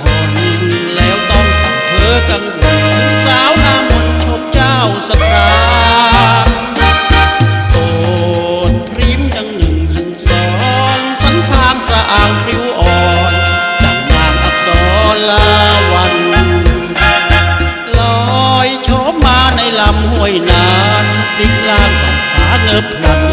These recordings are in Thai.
คน แล้วต้องสังเธอกังวลถึงสาวนามนชมเจ้าสักคราโตนพริมดังหนึ่งขันสอนสันพามสะอางพริ้วอ่อน ดังนาอักษรลาวัน ลอยชมมาในลำห้วยนาพลิกล่างสองขาเงือบพลัน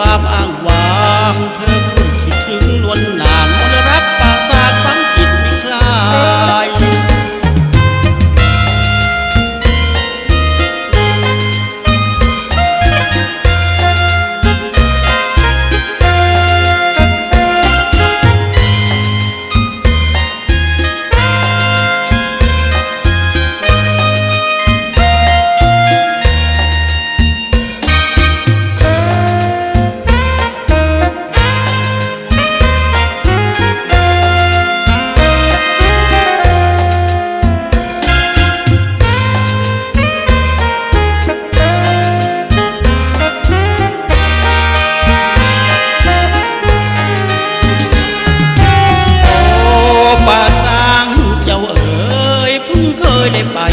ความอ้างวางเธอ le pa